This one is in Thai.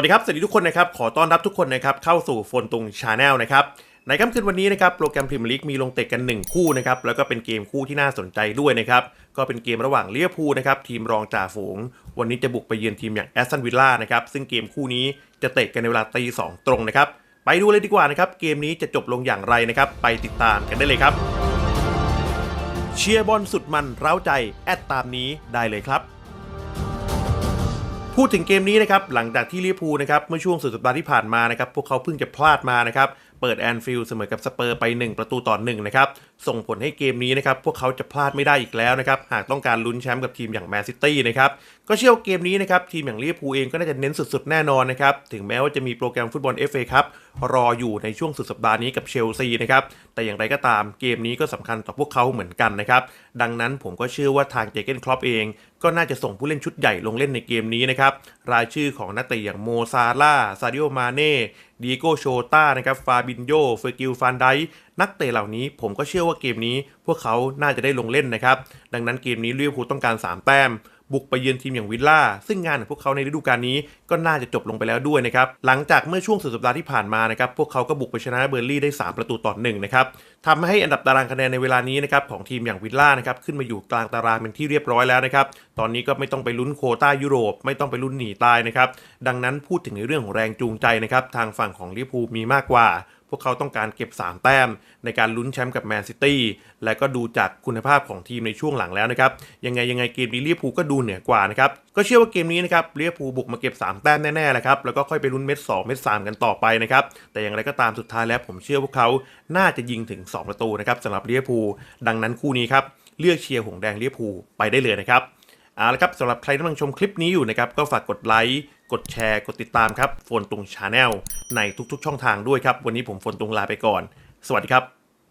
วัสดีครับ สวัสดีทุกคนนะครับ ขอต้อนรับทุกคนนะครับเข้าสู่โฟนตุงชาแนลนะครับ ในค่ำคืนวันนี้นะครับโปรแกรมพรีเมียร์ลีกมีลงเตะกัน 1 คู่นะครับ แล้วก็เป็นเกมคู่ที่น่าสนใจด้วยนะครับ ก็เป็นเกมระหว่างเลียพูลนะครับ ทีมรองจ่าฝูง วันนี้จะบุกไปเยือนทีมอย่างแอสตันวิลล่านะครับ ซึ่งเกมคู่นี้จะเตะกันในเวลาตีสองตรงนะครับ ไปดูเลยดีกว่านะครับ เกมนี้จะจบลงอย่างไรนะครับ ไปติดตามกันได้เลยครับ เชียร์บอลสุดมันเร้าใจแอดตามนี้ได้เลยครับ พูดถึงเกมนี้นะครับหลังจากที่ลิเวอร์พูลนะครับเมื่อช่วงสุดสัปดาห์ที่ผ่านมานะครับพวกเขาเพิ่งจะพลาดมานะครับเปิดแอนฟิลด์เสมอกับสเปอร์ไป 1 ประตูต่อ1นะครับ ส่งผลให้เกมนี้นะครับพวกเขาจะพลาดไม่ได้อีกแล้วนะครับหากต้องการลุ้นแชมป์กับทีมอย่างแมนซิตี้นะครับก็เชื่อว่าเกมนี้นะครับทีมอย่างลิเวอร์พูลเองก็น่าจะเน้นสุดๆแน่นอนนะครับถึงแม้ว่าจะมีโปรแกรมฟุตบอล FA ครับรออยู่ในช่วงสุดสัปดาห์นี้กับเชลซีนะครับแต่อย่างไรก็ตามเกมนี้ก็สำคัญต่อพวกเขาเหมือนกันนะครับดังนั้นผมก็เชื่อว่าทางเจเกนครอปเอง ก็น่าจะส่งผู้เล่นชุดใหญ่ลงเล่นในเกมนี้นะครับรายชื่อของนักเตะอย่างโมซาร่าซาดิโอมาเน่ดีโกโชต้านะครับฟาบินโยเฟอร์กิลฟานได นักเตะเหล่านี้ผมก็เชื่อว่าเกมนี้พวกเขาน่าจะได้ลงเล่นนะครับ ดังนั้นเกมนี้ลิเวอร์พูลต้องการ 3 แต้ม บุกไปเยือนทีมอย่างวิลล่า ซึ่งงานของพวกเขาในฤดูกาลนี้ก็น่าจะจบลงไปแล้วด้วยนะครับ หลังจากเมื่อช่วงสุดสัปดาห์ที่ผ่านมานะครับ พวกเขาก็บุกไปชนะเบอร์ลี่ได้ 3 ประตูต่อหนึ่งนะครับทำให้อันดับตารางคะแนนในเวลานี้นะครับของทีมอย่างวิลล่านะครับขึ้นมาอยู่กลางตารางเป็นที่เรียบร้อยแล้วนะครับ ตอนนี้ก็ไม่ต้องไปลุ้นโคต้ายุโรป ไม่ต้องไปลุ้นหนีตายนะครับ ดังนั้นพูดถึงในเรื่องของแรงจูงใจนะครับ ทางฝั่งของลิเวอร์พูลมีมากกว่า พวกเขาต้องการเก็บ 3 แต้ม ในการลุ้นแชมป์กับแมนซิตี้ และก็ดูจากคุณภาพของทีมในช่วงหลังแล้วนะครับ ยังไงยังไงเกมนี้ลิเวอร์พูลก็ดูเหนือกว่านะครับ ก็เชื่อว่าเกมนี้นะครับลิเวอร์พูลบุกมาเก็บ 3 แต้มแน่ๆแหละครับ แล้วก็ค่อยไปลุ้นเม็ด2เม็ด3กันต่อไปนะครับ แต่อย่างไรก็ตามสุดท้ายแล้วผมเชื่อพวกเขาน่าจะยิงถึง 2 ประตูนะครับสำหรับลิเวอร์พูลดังนั้นคู่นี้ครับเลือกเชียร์หงแดงลิเวอร์พูลไปได้เลยนะครับ เอาละครับสำหรับใครที่กำลังชมคลิปนี้อยู่นะครับก็ฝากกดไลค์กดแชร์กดติดตามครับโฟนตุงชาแนลในทุกๆ ช่องทางด้วยครับ วันนี้ผมโฟนตุงลาไปก่อน สวัสดีครับ